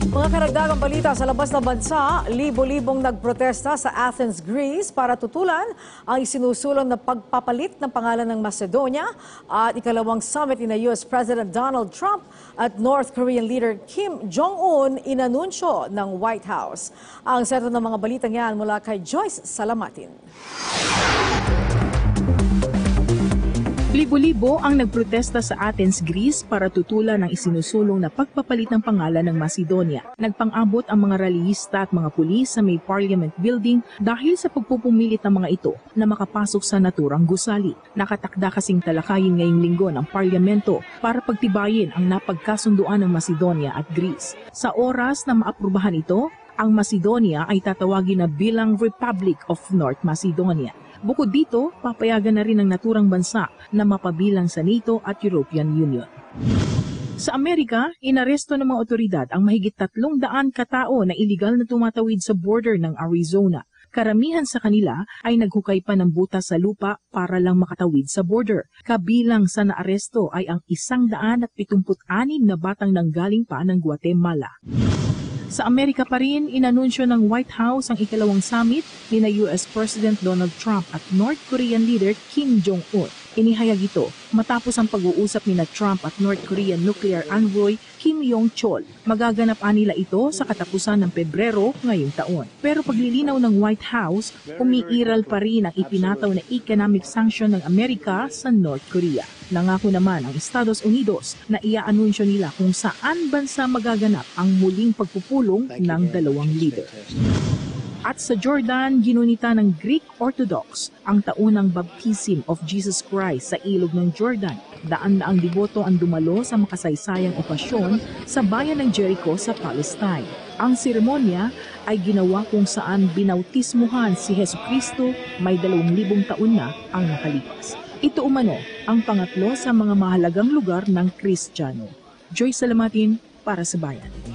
Mga karagdagang balita sa labas ng bansa, libo-libong nagprotesta sa Athens, Greece para tutulan ang isinusulong na pagpapalit ng pangalan ng Macedonia at ikalawang summit ni US President Donald Trump at North Korean leader Kim Jong-un inanunsyo ng White House. Ang sentro ng mga balitang yan mula kay Joyce Salamatin. Libo-libo ang nagprotesta sa Athens, Greece para tutulan ang isinusulong na pagpapalit ng pangalan ng Macedonia. Nagpang-abot ang mga rallyista at mga pulis sa may Parliament Building dahil sa pagpupumilit ng mga ito na makapasok sa naturang gusali. Nakatakda kasing talakayin ngayong linggo ng Parlamento para pagtibayin ang napagkasunduan ng Macedonia at Greece. Sa oras na maaprubahan ito, ang Macedonia ay tatawagin na bilang Republic of North Macedonia. Bukod dito, papayagan na rin ng naturang bansa na mapabilang sa NATO at European Union. Sa Amerika, inaresto ng mga otoridad ang mahigit tatlong daan katao na iligal na tumatawid sa border ng Arizona. Karamihan sa kanila ay naghukay pa ng butas sa lupa para lang makatawid sa border. Kabilang sa naaresto ay ang isang daan at pitumput-anim na batang nanggaling pa ng Guatemala. Sa Amerika pa rin, inanunsyo ng White House ang ikalawang summit ni na US President Donald Trump at North Korean leader Kim Jong-un. Inihayag ito matapos ang pag-uusap ni na Trump at North Korean nuclear envoy Kim Yong-chol. Magaganap anila ito sa katapusan ng Pebrero ngayong taon. Pero paglilinaw ng White House, umiiral pa rin ang ipinataw na economic sanction ng Amerika sa North Korea. Nangako naman ang Estados Unidos na iaanunsyo nila kung saan bansa magaganap ang muling pagpupulong ng dalawang leader. At sa Jordan, ginunita ng Greek Orthodox ang taunang baptism of Jesus Christ sa ilog ng Jordan. Daan na ang deboto ang dumalo sa makasaysayang okasyon sa bayan ng Jericho sa Palestine. Ang seremonya ay ginawa kung saan binautismuhan si Heso Kristo may dalawang libong taon na ang nakalipas. Ito umano ang pangatlo sa mga mahalagang lugar ng Kristiyano. Joy Salamatin para sa Bayan.